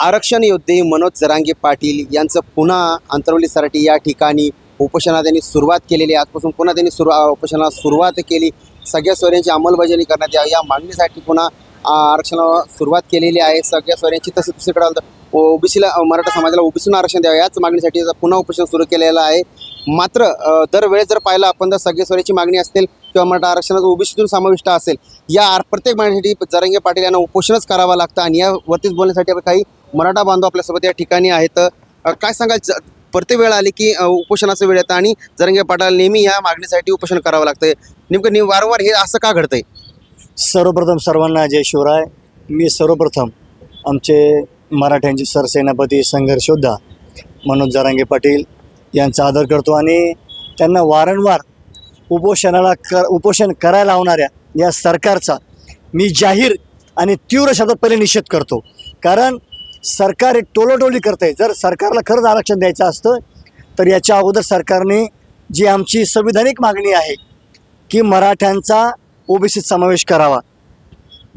आरक्षण योद्धे मनोज जरांगे पाटील यांचं पुन्हा अंतरवली या ठिकाणी उपोषणा त्यांनी सुरुवात केलेली आजपासून पुन्हा त्यांनी सुरू उपोषणाला सुरुवात केली. सगळ्या सोयऱ्यांची अंमलबजावणी करण्यात यावी. या मागणीसाठी पुन्हा आरक्षणाला सुरुवात केलेली आहे. सगळ्या सोयऱ्यांची तसं दुसरीकडे आलं तर ओबीसीला मराठा समाजाला ओबीसीनं आरक्षण द्यावं. याच मागणीसाठी पुन्हा उपोषण सुरू केलेलं आहे. मात्र दरवेळेस जर पाहिलं आपण जर सगळ्या सोयऱ्याची मागणी असेल किंवा मराठा आरक्षणाचा ओबीसीतून समाविष्ट असेल या प्रत्येक मागणीसाठी जरंगे पाटील यांना उपोषणच करावं लागतं. आणि यावरतीच बोलण्यासाठी आपण काही मराठा बांधव आपल्यासोबत या ठिकाणी आहेत. काय सांगाल? ज- प्रत्येक वेळ आली की उपोषणाचं वेळ येतं आणि जरंगे पाटाला नेहमी या मागणीसाठी उपोषण करावं लागतंय. नेमकं ने वारंवार हे असं का घडतंय? सर्वप्रथम सर्वांना जय शिवराय. मी सर्वप्रथम आमचे मराठ्यांचे सरसेनापती संघर्षोद्धा मनोज जरांगे पाटील यांचा आदर करतो आणि त्यांना वारंवार उपोषणाला कर उपोषण करायला लावणाऱ्या या सरकारचा मी जाहीर आणि तीव्र शब्दात पहिले निषेध करतो. कारण सरकार एक टोलोटोली करते जर सरकारला खरंच आरक्षण द्यायचं असतं तर याच्या अगोदर सरकारने जी आमची संविधानिक मागणी आहे की मराठ्यांचा ओबीसीत समावेश करावा.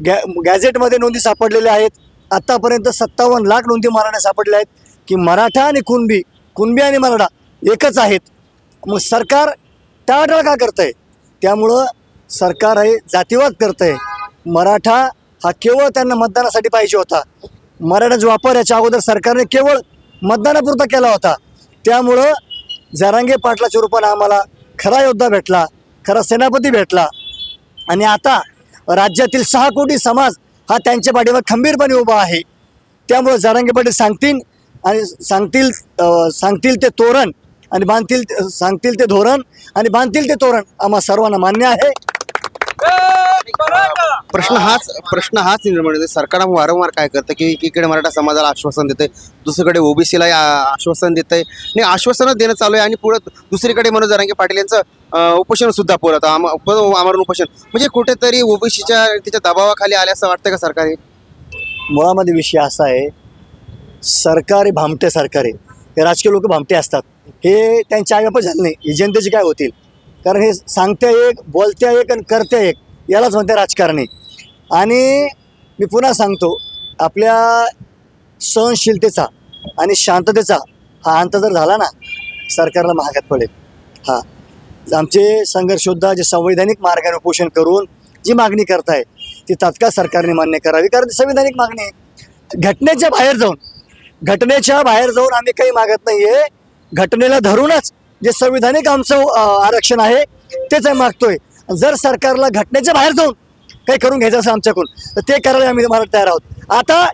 गॅ गॅझेटमध्ये नोंदी सापडलेल्या आहेत. आत्तापर्यंत सत्तावन्न लाख नोंदी मराठ्या सापडल्या आहेत की मराठा आणि कुणबी कुणबी आणि मराठा एकच आहेत. मग सरकार टाळाटाळ का करतं आहे त्यामुळं सरकार हे जातीवाद करतं आहे मराठा हा केवळ त्यांना मतदानासाठी पाहिजे होता. मराठाचा वापर याच्या अगोदर सरकारने केवळ मतदानापुरता केला होता. त्यामुळं जरांगे पाटलाच्या रूपानं आम्हाला खरा योद्धा भेटला खरा सेनापती भेटला. आणि आता राज्यातील सहा कोटी समाज हा त्यांच्या पाठीवर खंबीरपणे उभा आहे. त्यामुळं जरांगे पाटील सांगतील आणि सांगतील सांगतील ते तोरण आणि बांधतील सांगतील ते धोरण आणि बांधतील ते तोरण आम्हा सर्वांना मान्य आहे. प्रश्न हाच प्रश्न हाच निर्माण होतो सरकार वारंवार काय करतं की एकीकडे मराठा समाजाला आश्वासन देते दुसरीकडे ओबीसीला आश्वासन देत आहे आणि आश्वासनच देणं चालू आहे आणि पुढं दुसरीकडे मनोज जरांगे पाटील यांचं उपोषण सुद्धा पुरत आमरण उपोषण. म्हणजे कुठेतरी ओबीसीच्या त्याच्या दबावाखाली आल्या असं वाटतं का सरकार? हे मुळामध्ये विषय असा आहे सरकार हे भामटे सरकार. आहे हे राजकीय लोक भामटे असतात. हे त्यांच्या आईबापच झाले नाही. हे जनतेचे काय होतील? कारण हे सांगत्या एक बोलत्या एक आणि करत्या एक. यालाच म्हणते राजकारणी. आणि मी पुन्हा सांगतो आपल्या सहनशीलतेचा आणि शांततेचा हा अंत जर झाला ना सरकारला महागात पडेल. हां. आमचे संघर्षोद्धा जे संवैधानिक मार्गाने उपोषण करून जी मागणी करताय ती तात्काळ सरकारने मान्य करावी कारण ती संविधानिक मागणी आहे. घटनेच्या बाहेर जाऊन घटनेच्या बाहेर जाऊन आम्ही काही मागत नाही आहे घटनेला धरूनच जे संविधानिक आमचं आरक्षण आहे तेच आम्ही मागतोय. जर सरकारला घटनेच्या बाहेर जाऊन काही करून घ्यायचं असं आमच्याकडून तर ते करायला आम्ही मला तयार आहोत. आता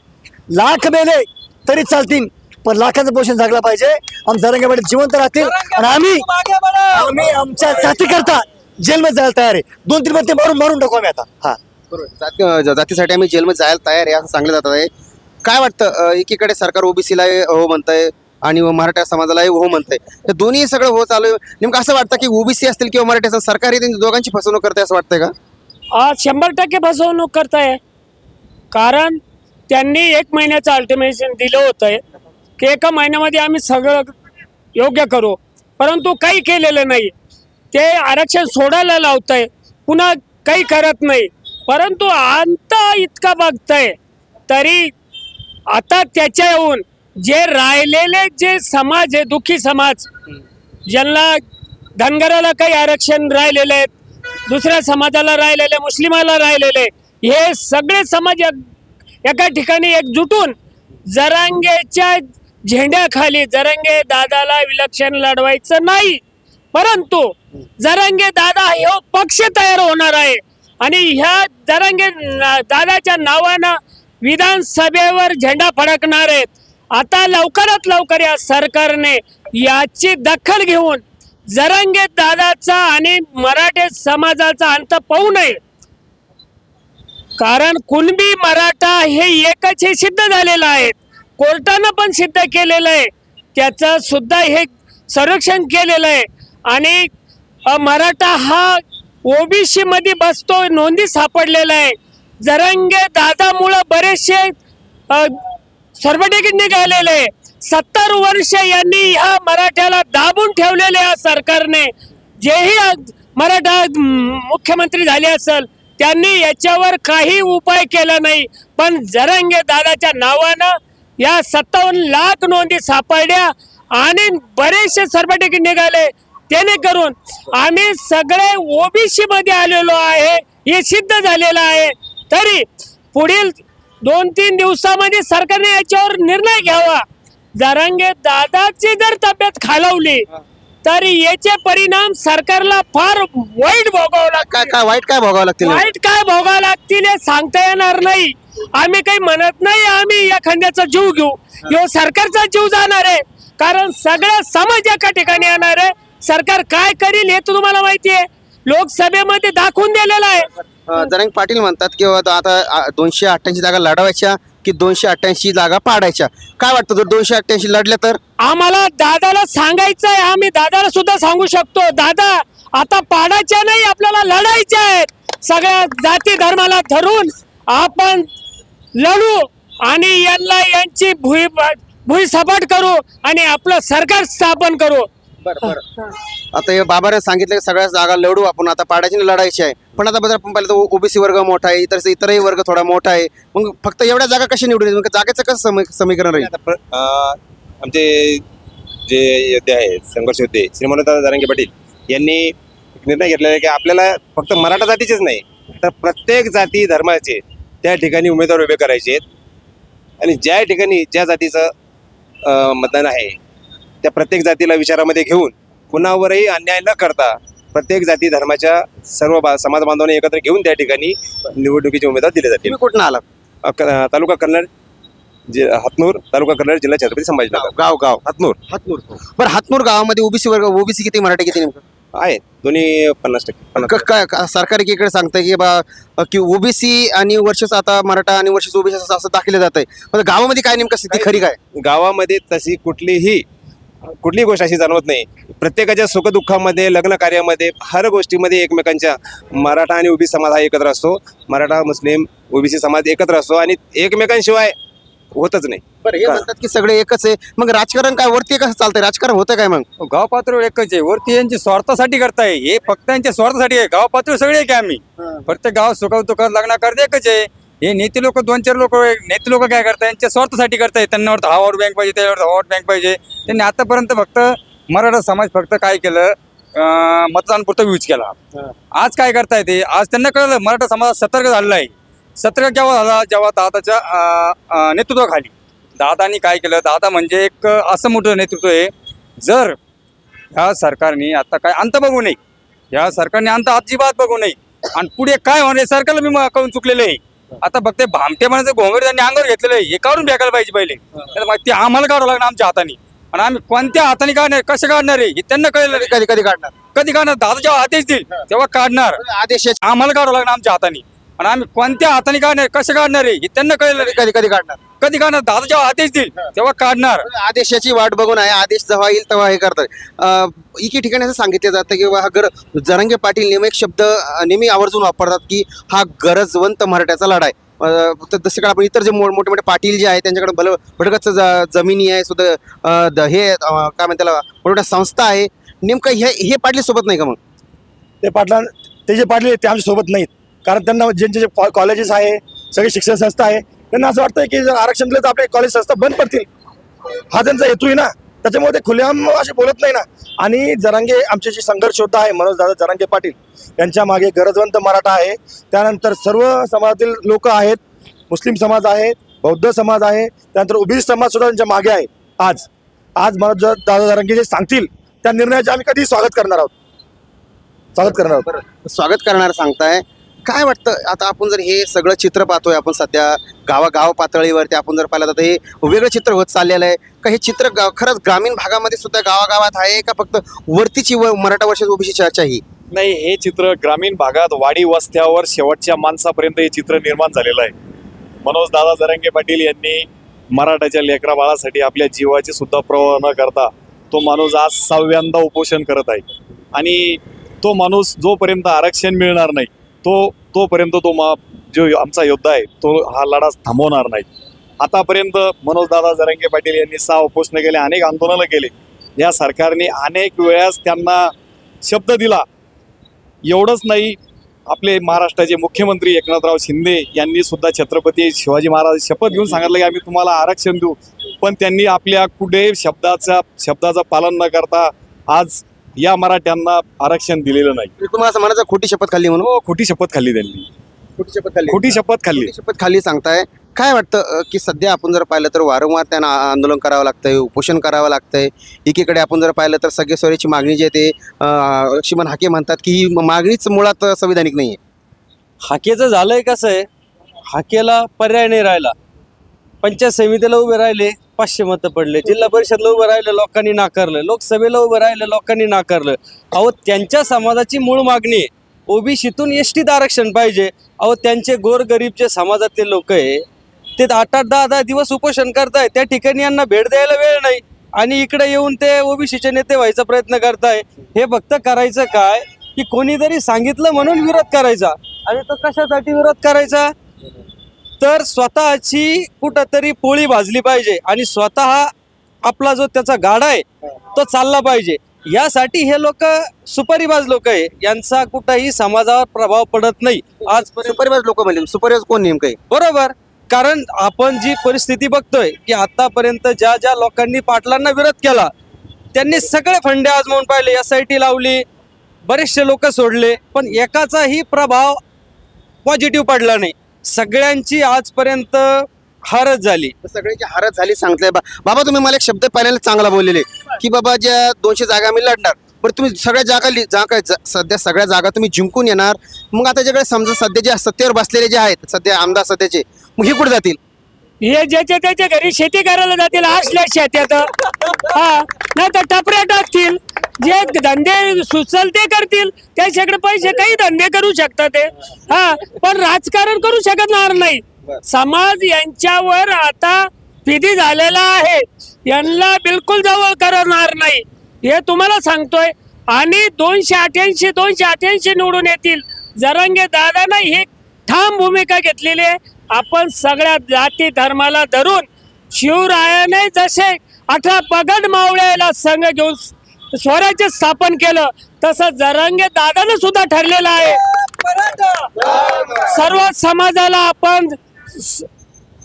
लाख मेले तरी चालतील पण लाखाचं पोषण जागला पाहिजे. आम जरंगेवाडी जिवंत राहतील आणि आम्ही आम्ही आमच्या जातीकरता जेलमध्ये जायला तयार आहे. दोन तीन मध्ये मारून मारून टाकू आम्ही आता. हा. जाती जातीसाठी आम्ही जेलमध्ये जायला तयार आहे असं सांगलं जात आहे. काय वाटतं एकीकडे सरकार ओबीसीला हो म्हणतंय आणि मराठा समाजालाही हो म्हणतंय. तर दोन्ही सगळं हो चालू नेमकं असं वाटतं की ओबीसी असतील किंवा मराठी सरकारी सरकार त्यांची दोघांची फसवणूक करते असं वाटतंय का? आज शंभर टक्के फसवणूक करताय. कारण त्यांनी एक महिन्याचं अल्टिमेशन दिलं होतं. की एका महिन्यामध्ये आम्ही सगळं योग्य करू. परंतु काही केलेलं नाही. ते आरक्षण सोडायला लावतंय. पुन्हा काही करत नाही. परंतु अंत इतका बघतंय. तरी आता त्याच्याहून जे राहिलेले जे समाज आहे दुःखी समाज ज्यांना धनगराला काही आरक्षण राहिलेले आहेत दुसऱ्या समाजाला राहिलेले मुस्लिमाला राहिलेले हे सगळे समाज एक- एका ठिकाणी एकजुटून जरांगेच्या झेंड्याखाली जरंगे दादाला विलक्षण लढवायचं नाही. परंतु जरंगे दादा हे पक्ष तयार होणार आहे. आणि ह्या जरंगे दादाच्या नावानं विधानसभेवर झेंडा फडकणार आहेत. आता लवकरात लवकर या सरकारने याची दखल घेऊन जरंगे दादाचा आणि मराठे समाजाचा अंत पाहू नये. कारण कुणबी मराठा हे एकच हे सिद्ध झालेलं आहे. कोर्टानं पण सिद्ध केलेलं आहे. त्याचं सुद्धा हे संरक्षण केलेलं आहे. आणि मराठा हा ओबीसी मध्ये बसतो नोंदी सापडलेला आहे. जरंगे दादामुळं बरेचसे सर्वटिकीट निघालेले सत्तर वर्ष यांनी ह्या मराठ्याला दाबून ठेवलेले या सरकारने. जेही मराठा मुख्यमंत्री झाले असेल त्यांनी याच्यावर काही उपाय केला नाही. पण जरंगे दादाच्या नावानं या सत्तावन्न लाख नोंदी सापडल्या आणि बरेचसे सर्टिफिकेट निघाले. त्याने करून आम्ही सगळे ओबीसी मध्ये आलेलो आहे हे सिद्ध झालेलं आहे. तरी पुढील दोन तीन दिवसामध्ये सरकारने याच्यावर निर्णय घ्यावा. जरांगे दादाची जर तब्येत खालवली तर याचे परिणाम सरकारला फार वाईट भोगावं लागतील. काय काय वाईट काय भोगावं लागतील? वाईट काय भोगावं लागतील हे सांगता येणार नाही. आम्ही काही म्हणत नाही आम्ही या खंड्याचा जीव घेऊ. ह्यो सरकारचा जीव जाणार आहे. कारण सगळा समाज एका ठिकाणी येणार आहे. सरकार काय करील हे तर तुम्हाला माहिती आहे. लोकसभेमध्ये दाखवून दिलेलं आहे. जरांगे पाटील म्हणतात की आता दोनशे अठ्ठ्याऐंशी जागा लढवायच्या की दोनशे अठ्ठ्याऐंशी जागा पाडायच्या? काय वाटतं जर दोनशे अठ्ठ्याऐंशी लढल्या तर? आम्हाला दादाला सांगायचं आहे आम्ही दादाला सुद्धा सांगू शकतो. दादा आता पाडायच्या नाही आपल्याला लढायच्या आहेत. सगळ्या जाती धर्माला धरून आपण लढू आणि यांना यांची भुई भुई सपाट करू आणि आपलं सरकार स्थापन करू. आता हे बाबाने सांगितलं की सगळ्या जागा लढू आपण आता पाडायची लढायची आहे. पण आता बघा आपण पाहिलं तर ओबीसी वर्ग मोठा आहे इतर इतरही वर्ग थोडा मोठा आहे. मग फक्त एवढ्या जागा कशी निवडून येतील? मग जागेचं कसं समी- समीकरण राहील? आता प्र- अं, आमचे जे योद्धे आहेत संघर्ष योद्धे श्रीमंत जारंगे पाटील यांनी एक निर्णय घेतलेला आहे की आपल्याला फक्त मराठा जातीचेच नाही तर प्रत्येक जाती धर्माचे त्या ठिकाणी उमेदवार उभे करायचे आहेत. आणि ज्या ठिकाणी ज्या जातीचं अं, मतदान आहे त्या प्रत्येक जातीला विचारामध्ये घेऊन कुणावरही अन्याय न करता प्रत्येक जाती धर्माच्या सर्व बा समाज बांधवांना एकत्र घेऊन त्या ठिकाणी निवडणुकीचे उमेदवार दिले जातील. कुठून क- तालुका कन्नड जि हातनूर तालुका कन्नड जिल्हा छत्रपती संभाजीनगर. गाव गाव हातनूर. हातनूर. बरं हातनूर गावामध्ये ओबीसी वर्ग ओबीसी किती मराठी किती नेमकं? आहे दोन्ही पन्नास टक्के काय सरकार एकीकडे सांगतं की बा की ओबीसी आणि वर्षच आता मराठा आणि वर्षच ओबीसी असं दाखवलं जात आहे गावामध्ये काय नेमकं स्थिती खरी काय. गावामध्ये तशी कुठलीही कुठलीही गोष्ट अशी जाणवत नाही. प्रत्येकाच्या सुखदुःखामध्ये लग्न कार्यामध्ये हर गोष्टीमध्ये एकमेकांच्या मराठा आणि ओबीसी समाज हा एकत्र असतो. मराठा मुस्लिम ओबीसी समाज एकत्र असतो आणि एकमेकांशिवाय होतच नाही. बरं हे म्हणतात की सगळे एकच आहे. मग राजकारण काय? वरती कसं चालतंय? राजकारण होतं काय मग? गाव पातळीवर एकच आहे. वरती यांची स्वार्थासाठी करताय. हे फक्त यांच्या स्वार्थासाठी आहे. गाव पातळीवर सगळे आहे की आम्ही प्रत्येक गाव सुखाव तुखाव लग्न करते एकच आहे. हे नेते लोक दोन चार लोक नेते लोक काय करताय? यांच्या स्वार्थासाठी करताय. त्यांना वाटतं हा वोट बँक पाहिजे त्याच्यावर हा वोट बँक पाहिजे. त्यांनी आतापर्यंत फक्त मराठा समाज फक्त काय केलं? मतदानपुरतं यूज केला. आज काय करताय ते? आज त्यांना कळलं मराठा समाज सतर्क झालेला आहे. सतर्क केव्हा झाला? जेव्हा दादाच्या नेतृत्वाखाली. दादानी काय केलं? दादा म्हणजे एक असं मोठं नेतृत्व आहे. जर ह्या सरकारने आता काय अंत बघू नये. ह्या सरकारने अंत अजिबात बघू नये. आणि पुढे काय होणार सरकारला मी म- कळून चुकलेलं आहे. आता फक्त भामटे म्हणायचं घोंगड त्यांनी अंगावर घेतलेलं आहे. हे काढून फेकायला पाहिजे पहिले. ते आम्हाला काढावं लागणार आमच्या हाताने. आणि आम्ही कोणत्या हाताने काढणार कसे काढणार आहे हे त्यांना कळलं. कधी कधी काढणार. कधी काढणार? दादा जेव्हा आदेश देईल तेव्हा काढणार. आदेशाचे आम्हाला काढावं लागणार आमच्या हाताने. आणि आम्ही कोणत्या हाताने काढणार कसे काढणार आहे हे त्यांना कळलं. कधी कधी काढणार. कधी काढणार दादा जेव्हा आदेश देईल तेव्हा काढणार. आदेशाची वाट बघून आहे आदेश जेव्हा येईल तेव्हा हे करतात. एके ठिकाणी असं सांगितलं जातं की हा गर जरंगे पाटील नेहमी एक शब्द नेहमी आवर्जून वापरतात की हा गरजवंत मराठ्याचा लढा आहे. तर जसे काय आपण इतर जे मोठे मोठे पाटील जे आहेत त्यांच्याकडे भल भडकच ज- जमिनी आहे सुद्धा हे काय म्हणतात त्याला मोठ्या संस्था आहे. नेमकं हे हे पाटील सोबत नाही का मग? ते पाटला ते जे पाटले ते आमच्यासोबत नाहीत. कारण त्यांना ज्यांचे जे कॉ- कॉलेजेस आहे सगळे शिक्षण संस्था आहे त्यांना असं वाटतं की जर आरक्षण दिलं तर आपले कॉलेज संस्था बंद पडतील. हा त्यांचा हेतू आहे ना. त्याच्यामुळे ते खुलेआम असे बोलत नाही ना. आणि जरांगे आमचे जे संघर्ष होता आहे. मनोज दादा जरांगे पाटील यांच्या मागे गरजवंत मराठा आहे. त्यानंतर सर्व समाजातील लोक आहेत. मुस्लिम समाज आहे बौद्ध समाज आहे. त्यानंतर ओबीसी समाज सुद्धा त्यांच्या मागे आहे. आज आज मनोज दादा जरांगे जे सांगतील त्या निर्णयाचे आम्ही कधी स्वागत करणार आहोत. स्वागत करणार आहोत. स्वागत करणार सांगताय. काय वाटतं? आता आपण जर हे सगळं चित्र पाहतोय आपण सध्या गावागाव पातळीवरती आपण जर पाहिलं तर हे वेगळं चित्र होत चाललेलं आहे. का हे चित्र गा- खरंच ग्रामीण भागामध्ये सुद्धा गावागावात आहे का फक्त वरतीची व मराठा वर्षात ओबीसी चर्चा ही? नाही हे चित्र ग्रामीण भागात वाडी वस्त्यावर शेवटच्या माणसापर्यंत हे चित्र निर्माण झालेलं आहे. मनोज दादा जरंगे पाटील यांनी मराठाच्या लेकरा बाळासाठी आपल्या जीवाची सुद्धा प्रवाह न करता तो माणूस आज सहाव्यांदा उपोषण करत आहे. आणि तो माणूस जोपर्यंत आरक्षण मिळणार नाही तो तोपर्यंत तो मा जो आमचा योद्धा आहे तो हा लढा थांबवणार नाही. आतापर्यंत मनोजदादा जरंगे पाटील यांनी सहा उपोषणं केले अनेक आंदोलनं केले. या सरकारने अनेक वेळास त्यांना शब्द दिला. एवढंच नाही आपले महाराष्ट्राचे मुख्यमंत्री एकनाथराव शिंदे यांनी सुद्धा छत्रपती शिवाजी महाराज शपथ घेऊन सांगितलं की आम्ही तुम्हाला आरक्षण देऊ. पण त्यांनी आपल्या कुठे शब्दाचा शब्दाचं पालन न करता आज या मराठ्यांना आरक्षण दिलेलं नाही. तुम्हाला असं म्हणायचं खोटी शपथ खाल्ली म्हणून? हो, खोटी शपथ खाल्ली त्यांनी. खोटी शपथ खाल्ली. खोटी शपथ खाल्ली. शपथ खाल्ली सांगताय. काय वाटतं अ, की सध्या आपण जर पाहिलं तर वारंवार त्यांना आ- आंदोलन करावं लागतंय उपोषण करावं लागतंय. एकीकडे आपण जर पाहिलं तर सगळे सोयरीची मागणी जी आहे ते अ, लक्ष्मण हाके म्हणतात की ही मागणीच मुळात संविधानिक नाही आहे हाकेचं झालंय कसं आहे? हाकेला पर्याय नाही राहिला. पंचायत समितीला उभे राहिले. पाचशे मतं पडले. जिल्हा परिषदला उभं राहिलं लोकांनी नाकारलं. लोकसभेला उभं राहिलं लोकांनी नाकारलं. अहो त्यांच्या समाजाची मूळ मागणी आहे. ओबीसीतून एसटीत आरक्षण पाहिजे. अहो त्यांचे गोरगरीब जे समाजातले लोक आहे ते आठ आठ दहा दहा दिवस उपोषण करताय. त्या ठिकाणी यांना भेट द्यायला वेळ नाही. आणि इकडे येऊन ते ओबीसीचे नेते व्हायचा प्रयत्न करताय. हे फक्त करायचं काय? की कोणीतरी सांगितलं म्हणून विरोध करायचा. आणि तो कशासाठी विरोध करायचा? तर स्वतःची कुठंतरी पोळी भाजली पाहिजे आणि स्वतः आपला जो त्याचा गाडा आहे तो चालला पाहिजे. यासाठी हे लोक सुपारीबाज लोक आहे. यांचा कुठंही समाजावर प्रभाव पडत नाही. आज सुपरवाईज लोक म्हणले. सुपरवाईज कोण नेमकं बरोबर. कारण आपण जी परिस्थिती बघतोय की आतापर्यंत ज्या ज्या लोकांनी पाटलांना विरोध केला त्यांनी सगळे फंडे आजमावून पाहिले एस आय टी लावली बरेचसे लोक सोडले पण एकाचाही प्रभाव पॉझिटिव्ह पडला नाही. सगळ्यांची आजपर्यंत हारच झाली. सगळ्यांची हारत झाली सांगताय. बा बाबा तुम्ही मला एक शब्द पहिल्यांदा चांगला बोललेले. की बाबा ज्या दोनशे जागा मी लढणार पण तुम्ही सगळ्या जागा लि- जा काय जा- सध्या सगळ्या जागा तुम्ही जिंकून येणार. मग आता ज्याकडे समजा सध्या जे सत्तेवर बसलेले जे आहेत सध्या आमदार सध्याचे मग हे कुठे जातील? हे ज्याच्या त्याच्या घरी शेती करायला जातील असल्या शेत्यात हा नाही तर टपऱ्या टाकतील. जे धंदे सुचल ते करतील त्याच्याकडे पैसे काही धंदे करू शकतात ते. हा पण राजकारण करू शकणार नाही. समाज यांच्यावर आता विधी झालेला आहे. यांना बिलकुल जवळ करणार नाही. हे तुम्हाला सांगतोय. आणि दोनशे अठ्याऐंशी दोनशे अठ्याऐंशी निवडून येतील. जरंगे दादानं ही ठाम भूमिका घेतलेली आहे. आपण सगळ्या जाती धर्माला धरून शिवरायाने जसे अठरा पगड मावळ्याला संघ घेऊन स्वराज्य स्थापन केलं तसं जरांगे दादानं सुद्धा ठरलेलं आहे. सर्व समाजाला आपण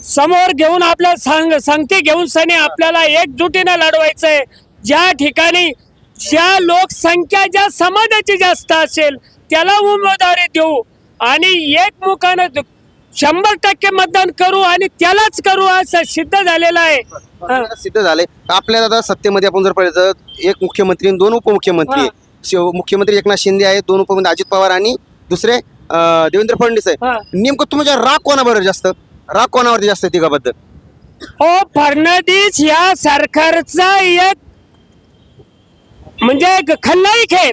समोर घेऊन आपल्या सांग संगती घेऊन सनी आपल्याला एकजुटीनं लढवायचंय. ज्या ठिकाणी ज्या लोकसंख्या ज्या समाजाची जास्त असेल त्याला उमेदवारी देऊ. आणि एकमुखानं शंभर टक्के मतदान करू आणि त्यालाच करू असं सिद्ध झालेलं आहे. हा. सिद्ध झाले आपल्या आता सत्तेमध्ये आपण जर पाहिलं तर एक मुख्यमंत्री आणि दोन उपमुख्यमंत्री. आहे. शिव- मुख्यमंत्री एकनाथ शिंदे आहेत दोन उपमुख्यमंत्री अजित पवार आणि दुसरे अं, देवेंद्र फडणवीस आहे हा. नेमकं तुमच्या राग कोणाबरोबर जास्त? राग कोणावरती जास्त आहे तिघाबद्दल? ओ फडणवीस या सरकारचा एक म्हणजे एक खलनायक आहे.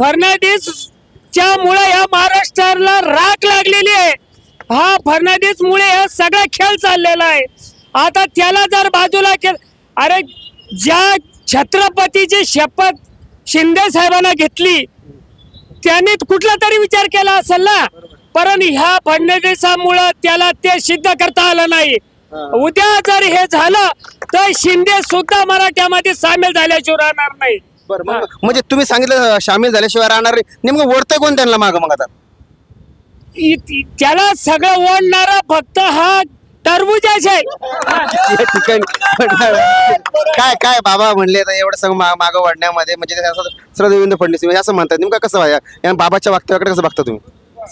फडणवीस च्या मुळे या महाराष्ट्राला राग लागलेली आहे. हा फडणवीस मुळे हा सगळा खेळ चाललेला आहे. आता त्याला जर बाजूला केलं अरे ज्या छत्रपतीची शपथ शिंदे साहेबांना घेतली त्यांनी कुठला तरी विचार केला असेल ना? परंतु ह्या फडणवीसामुळं त्याला ते सिद्ध करता आलं नाही. उद्या जर हे झालं तर शिंदे सुद्धा मराठ्यामध्ये सामील झाल्याशिवाय राहणार नाही. म्हणजे तुम्ही सांगितलं सामील झाल्याशिवाय राहणार नाही. नेमकं ओढतंय कोण त्यांना मागं मग आता? त्याला सगळं ओढणारा फक्त हा टरबुजाच आहे. या ठिकाणी काय काय बाबा म्हणले तर एवढं सगळं मा- मागं वाढण्यामध्ये म्हणजे असं सरळ देवेंद्र फडणवीस म्हणजे असं म्हणतात. नेमकं कसं या बाबाच्या वक्तव्याकडे कसं बघता तुम्ही?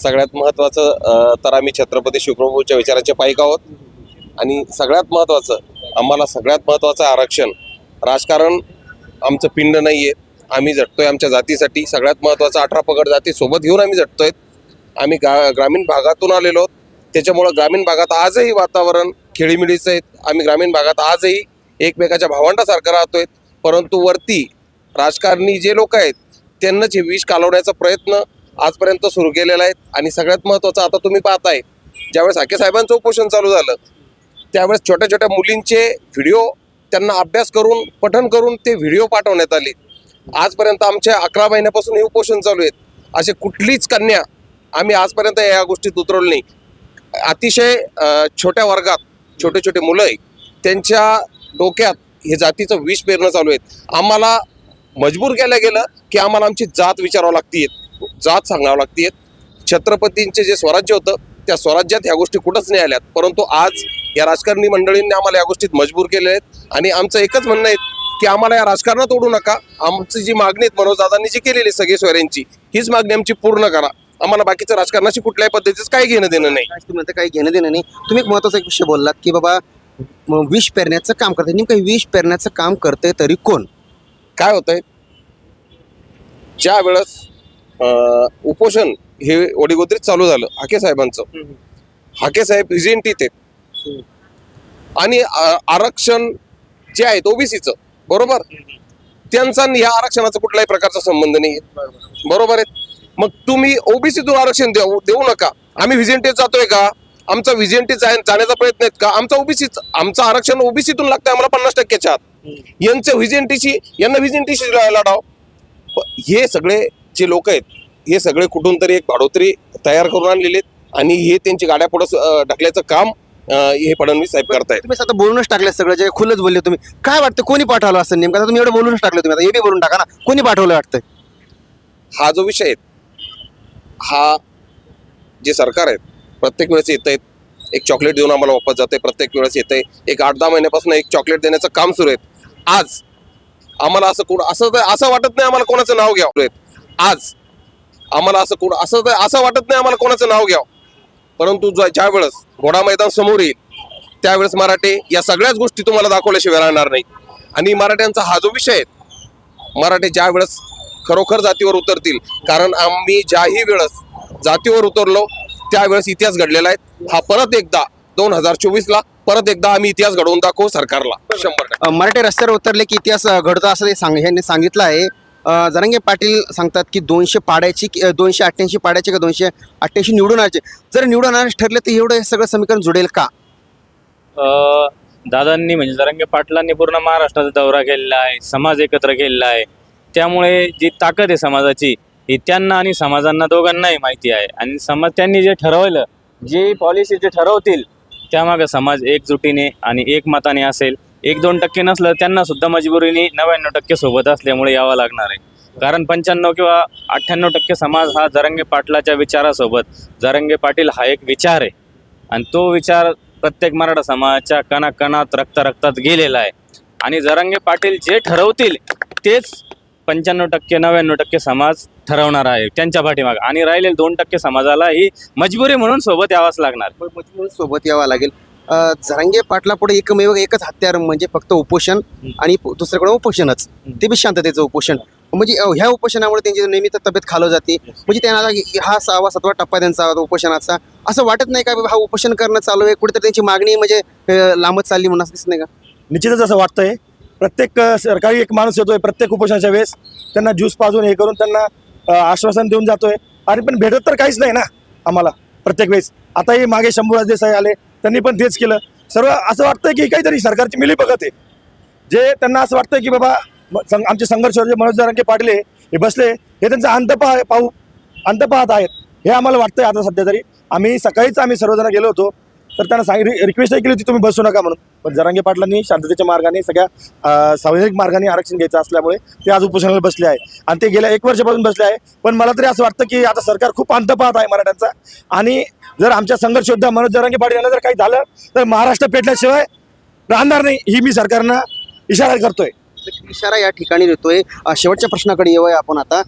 सगळ्यात महत्त्वाचं अ, तर आम्ही छत्रपती शिवप्रभूच्या विचाराचे पाईक आहोत. आणि सगळ्यात महत्त्वाचं आम्हाला सगळ्यात महत्त्वाचं आरक्षण राजकारण आमचं पिंड नाही आहे आम्ही झटतोय आमच्या जातीसाठी. सगळ्यात महत्त्वाचं अठरा पगड जाती सोबत घेऊन आम्ही झटतोय आम्ही गा ग्रामीण भागातून आलेलो आहोत. त्याच्यामुळं ग्रामीण भागात आजही वातावरण खेळीमिळीचं आहे. आम्ही ग्रामीण भागात आजही एकमेकाच्या भावंडासारखं राहतो आहेत परंतु वरती राजकारणी जे लोक आहेत त्यांनाच हे विष कालवण्याचा प्रयत्न आजपर्यंत सुरू केलेला आहे. आणि सगळ्यात महत्त्वाचं आता तुम्ही पाहताय ज्यावेळेस हाके साहेबांचं उपोषण चालू झालं त्यावेळेस छोट्या छोट्या मुलींचे व्हिडिओ त्यांना अभ्यास करून पठण करून ते व्हिडिओ पाठवण्यात आले. आजपर्यंत आमच्या अकरा महिन्यापासून हे उपोषण चालू आहेत. असे कुठलीच कन्या आम्ही आजपर्यंत या गोष्टीत उतरवलं नाही. अतिशय छोट्या वर्गात छोटे छोटे मुलं आहे त्यांच्या डोक्यात हे जातीचं विष पेरणं चालू आहे आम्हाला मजबूर केलं गेलं की आम्हाला आमची जात विचारावं लागतीये. जात सांगावं लागतीये. छत्रपतींचे जे स्वराज्य होतं त्या स्वराज्यात ह्या गोष्टी कुठंच नाही आल्यात. परंतु आज या राजकारणी मंडळींनी आम्हाला या गोष्टीत मजबूर केले आहेत. आणि आमचं एकच म्हणणं आहे की आम्हाला या राजकारणात ओढू नका. आमची जी मागणी आहेत मनोजदादांनी जी केलेली आहे सगळे सोयऱ्यांची हीच मागणी आमची पूर्ण करा. आम्हाला बाकीचं राजकारणाशी कुठल्याही पद्धतीचं काही घेणं देणं नाही. काही घेणं देणं नाही. तुम्ही एक महत्त्वाचा एक विषय बोललात की बाबा म, विष पेरण्याचं काम करते नेमकं हे विष पेरण्याचं काम करते तरी कोण? काय होतंय? ज्या वेळेस अं, उपोषण हे वडीगोत्रीत चालू झालं हाके साहेबांचं. हाके साहेब व्हिजिंटीत आहेत आणि आ- आरक्षण जे आहेत ओबीसीचं बरोबर? त्यांचा आणि ह्या आरक्षणाचा कुठल्याही प्रकारचा संबंध नाही. बरोबर आहे? मग तुम्ही ओबीसीतून आरक्षण देऊ देऊ नका. आम्ही व्हिजिंटीत जातोय का? आमचा व्हिजिंटीत जाण्याचा प्रयत्न आहेत का? आमचा ओबीसी आमचं आरक्षण ओबीसीतून लागतंय आम्हाला पन्नास टक्क्याच्या आत. यांचं व्हिजिंटीशी यांना व्हिजिंटीशी लढाव. हे सगळे जे लोक आहेत हे सगळे कुठून तरी एक भाडोत्री तयार करून आणलेले आहेत आणि हे त्यांची गाड्या पुढे ढकल्याचं काम हे फडणवीस साहेब करतायत. तुम्ही आता बोलूनच टाकले सगळं जे खुलच बोलले तुम्ही. काय वाटतं कोणी पाठवलं असं नेमकं? तुम्ही एवढं बोलूनच टाकलं तुम्ही आता. हे बी बोलून टाका ना. कोणी पाठवलं वाटतं? हा जो विषय आहे हा जे सरकार आहेत प्रत्येक वेळेस येत आहेत एक चॉकलेट देऊन आम्हाला वापस जाते प्रत्येक वेळेस येत आहे एक आठ दहा महिन्यापासून एक चॉकलेट देण्याचं काम सुरू आहे आज आम्हाला असं कोण असं तर- असं वाटत नाही आम्हाला कोणाचं नाव घ्यावं. आज आम्हाला असं कोण असं तर- असं वाटत नाही आम्हाला कोणाचं नाव घ्यावं. परंतु ज्या ज्या वेळेस घोडा मैदान समोर येईल त्यावेळेस मराठे या सगळ्याच गोष्टी तुम्हाला दाखवल्याशिवाय राहणार नाही. आणि मराठ्यांचा हा जो विषय आहे मराठे ज्या वेळेस खरोखर जातीवर उतरतील. कारण आम्ही ज्याही वेळेस जातीवर उतरलो त्यावेळेस इतिहास घडलेला आहे. हा परत एकदा दोन हजार चोवीस ला परत एकदा आम्ही इतिहास घडवून दाखवू सरकारला. शंभर मराठी रस्त्यावर उतरले की इतिहास घडतो असं ते सांग ह्यांनी सांगितलं आहे. जरांगे पाटील सांगतात की दोनशे पाड्याची दोनशे अठ्ठ्याऐंशी पाड्याचे का दोनशे अठ्ठ्याऐंशी निवडून आणायचे? जर निवडून आणायचे ठरले तर एवढं हे सगळं समीकरण जुडेल का? अ, दादांनी म्हणजे जरंगे पाटलांनी पूर्ण महाराष्ट्राचा दौरा केलेला आहे समाज एकत्र केलेला आहे. त्यामुळे जी ताकद आहे समाजाची ही त्यांना आणि समाजांना दोघांनाही माहिती आहे. आणि समाज त्यांनी जे ठरवलं जी पॉलिसी जे ठरवतील त्यामागं समाज एकजुटीने आणि एकमताने असेल. एक दोन टक्के नसलं त्यांना सुद्धा मजबुरीने नव्याण्णव टक्के सोबत असल्यामुळे यावं लागणार आहे. कारण पंच्याण्णव किंवा अठ्ठ्याण्णव टक्के समाज हा जरंगे पाटलाच्या विचारासोबत जरंगे पाटील हा एक विचार आहे. आणि तो विचार प्रत्येक मराठा समाजाच्या कणाकणात रक्त रक्तात गेलेला आहे. आणि जरंगे पाटील जे ठरवतील तेच पंच्याण्णव टक्के नव्याण्णव टक्के समाज ठरवणार आहे त्यांच्या पाठीमागे. आणि राहिलेले दोन टक्के समाजाला ही मजबुरी म्हणून सोबत यावंच लागणार. मजबूर सोबत यावं लागेल. अ, जरांगे पाटला पुढे एकमेव एकच हत्यार म्हणजे फक्त उपोषण आणि दुसरीकडे उपोषणच. ते बी शांततेचं उपोषण. म्हणजे ह्या उपोषणामुळे त्यांची नेहमी तर तब्येत खालव जाते म्हणजे त्यांना हि- सहावा सातवा टप्पा त्यांचा उपोषणाचा. असं वाटत नाही का हा उपोषण करणं चालू आहे? कुठेतरी त्यांची मागणी म्हणजे लांबत चालली म्हणून असं दिसत नाही का? निश्चितच असं वाटतंय. प्रत्येक सरकारी एक माणूस येतोय प्रत्येक उपोषणाच्या वेळेस. त्यांना ज्यूस पाजून हे करून त्यांना आश्वासन देऊन जातोय. आणि पण भेटत तर काहीच नाही ना आम्हाला प्रत्येक वेळेस. आताही मागे शंभूराज देसाई आले त्यांनी पण तेच केलं. सर्व असं वाटतंय की काहीतरी सरकारची मिली बघत आहे. जे त्यांना असं वाटतंय की बाबा आमचे संघर्ष जे मनोज जरांगे पाटील हे बसले हे त्यांचा अंत पाहू अंत पाहत आहेत. हे आम्हाला वाटतंय आता सध्या तरी. आम्ही सकाळीच आम्ही सर्वजण गेलो होतो. तर त्यांना सांग रिक्वेस्टही केली होती तुम्ही बसू नका म्हणून. पण जरांगे पाटलांनी शांततेच्या मार्गाने सगळ्या अ, मार्गाने आरक्षण घ्यायचं असल्यामुळे ते आज उपोषणाला बसले आहे. आणि ते गेल्या एक वर्षापासून बसले आहे. पण मला तरी असं वाटतं की आता सरकार खूप अंत पाहत आहे मराठ्यांचा. आणि जर आमच्या संघर्षयोद्धा मनोज जरांगे पाटील यांना जर काही झालं तर महाराष्ट्र पेटल्याशिवाय राहणार नाही. ही मी सरकारनं इशारा करतोय. इशारा या ठिकाणी देतोय. शेवटच्या प्रश्नाकडे येऊया आपण आता.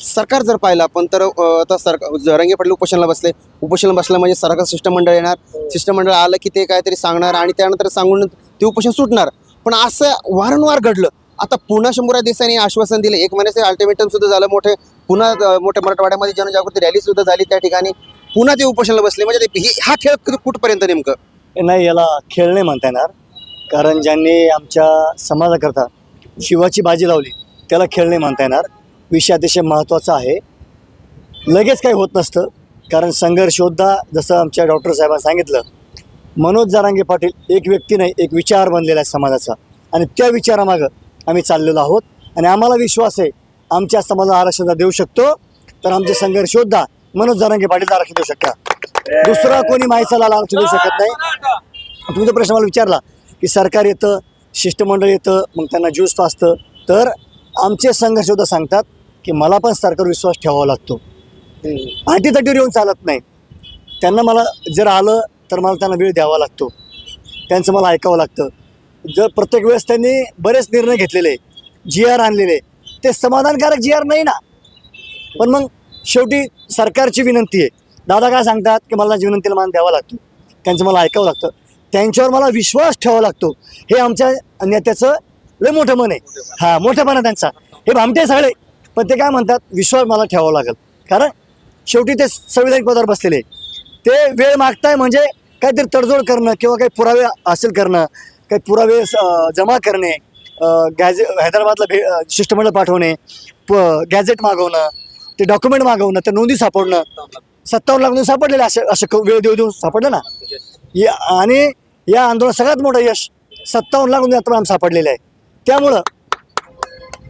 सरकार जर पाहिलं आपण तर आता सरकार रंगे पडले उपोषणाला बसले. उपोषणाला बसलं म्हणजे सरकार शिष्टमंडळ येणार. शिष्टमंडळ आलं की ते काहीतरी सांगणार आणि त्यानंतर सांगून ते उपोषण सुटणार. पण असं वारंवार घडलं. आता पुन्हा शंभूराज देसाईने आश्वासन दिलं. एक महिन्याचे अल्टिमेटम सुद्धा झालं मोठे. पुन्हा मोठ्या मराठवाड्यामध्ये जनजागृती रॅली सुद्धा झाली त्या ठिकाणी. पुन्हा ते उपोषणाला बसले. म्हणजे ते- हा खेळ कुठपर्यंत नेमकं? नाही याला खेळ नाही म्हणता येणार. कारण ज्यांनी आमच्या समाजाकरता शिवाची बाजी लावली. त्याला खेळ नाही म्हणता येणार. विषय अतिशय महत्त्वाचा आहे. लगेच काही होत नसतं. कारण संघर्ष योद्धा जसं आमच्या डॉक्टर साहेबांनी सांगितलं. मनोज जारांगे पाटील एक व्यक्ती नाही एक विचार बनलेला आहे समाजाचा. आणि त्या विचारामागं आम्ही चाललेलो आहोत. आणि आम्हाला विश्वास आहे आमच्या समाजाला आरक्षण देऊ शकतो. तर आमचे संघर्ष योद्धा मनोज जारांगे पाटील आरक्षण देऊ शकतात दुसरा कोणी माहिती आरक्षण देऊ शकत नाही. तुमचा प्रश्न मला विचारला की सरकार येतं? शिष्टमंडळ येतं मग त्यांना ज्यूस पाजतं तर आमचे संघर्ष योद्धा सांगतात की मला पण सरकार विश्वास ठेवावा लागतो. पाठीतटीवर येऊन चालत नाही. त्यांना मला जर आलं तर मला त्यांना वेळ द्यावा लागतो. त्यांचं मला ऐकावं लागतं. जर प्रत्येक वेळेस त्यांनी बरेच निर्णय घेतलेले जी आर आणलेले ते समाधानकारक जी आर नाही ना. पण मग शेवटी सरकारची विनंती आहे. दादा काय सांगतात की मला विनंतीला मान द्यावा लागतो. त्यांचं मला ऐकावं लागतं. त्यांच्यावर मला विश्वास ठेवावा लागतो. हे आमच्या नेत्याचं लय मोठं मन आहे. हा मोठेपणा आहे त्यांचा. हे भामटे सगळे. पण ते काय म्हणतात विश्वास मला ठेवावा लागेल. कारण शेवटी ते संविधानिक पदावर बसलेले ते वेळ मागताय म्हणजे काहीतरी तडजोड करणं किंवा काही पुरावे हासिल करणं काही पुरावे जमा करणे गॅझे हैदराबादला भे शिष्टमंडळ पाठवणे प गॅझेट मागवणं ते डॉक्युमेंट मागवणं ते नोंदी सापडणं. सत्तावन्न लाख नोंदी सापडलेले असे असे वेळ देऊ देऊन सापडलं ना? या आणि या आंदोलनात सगळ्यात मोठं यश सत्तावन्न लाख नोंदी आतापर्यंत सापडलेले आहे. त्यामुळं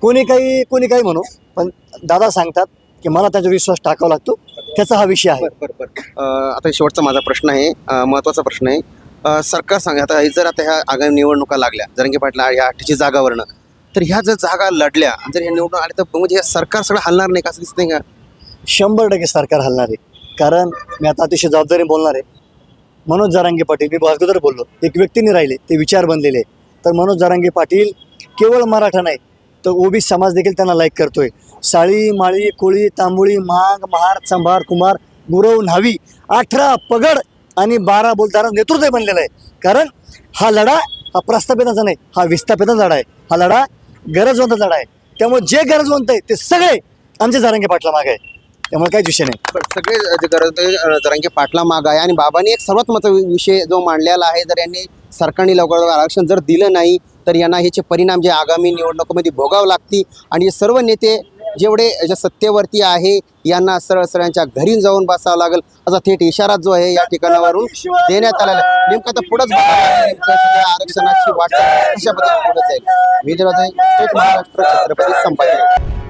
कोणी काही कोणी काही म्हणू पण दादा सांगतात की मला त्याचा विश्वास टाकावा लागतो. त्याचा हा विषय आहे. आता शेवटचा माझा प्रश्न आहे. अं, महत्त्वाचा प्रश्न आहे. सरकार सांग आता जर आता ह्या आगामी निवडणुका लागल्या जरंगे पाटला ह्या अठ्ठीची जागावरनं तर ह्या जर जागा लढल्या जर ह्या निवडणूक आल्या तर म्हणजे हे सरकार सगळं हलणार नाही का असं दिसतंय का? शंभर टक्के सरकार हलणार आहे. कारण मी आता अतिशय जबाबदारी बोलणार आहे. मनोज जारांगे पाटील मी अगोदर बोललो. एक व्यक्तीने राहिले ते विचार बनलेले. तर मनोज जारांगे पाटील केवळ मराठा नाही तर ओबी समाज देखील त्यांना लाईक करतोय. साळी माळी कोळी तांबुळी माग महार चंभार कुमार गुरव न्हावी अठरा पगड आणि बारा बोलताना नेतृत्व बनलेलं आहे. कारण हा लढा हा प्रस्थापिताचा नाही हा विस्थापिताचा लढा आहे. हा लढा गरजवंत लढा आहे. त्यामुळे जे गरजवंत आहे ते सगळे आमचे जारंगे पाटला मागे आहे. त्यामुळे काहीच विषय नाही. पण सगळे जे गरज जरांगे पाटला माग आहे. आणि बाबांनी एक सर्वात महत्त्वाचा विषय जो मांडलेला आहे जर यांनी सरकारने लवकर आरक्षण जर दिलं नाही तर यांना ह्याचे परिणाम जे आगामी निवडणुकीमध्ये भोगावं लागतील. आणि हे सर्व नेते जेवढे ज्या सत्तेवरती आहे यांना सरळ सरळांच्या घरी जाऊन बसावं लागेल. असा थेट इशारा जो आहे या ठिकाणावरून देण्यात आलेला नेमकं तर पुढंच आरक्षणाची वाटचाल कशा पद्धतीने पुढे जाईल. विजय महाराष्ट्र छत्रपती संभाजी.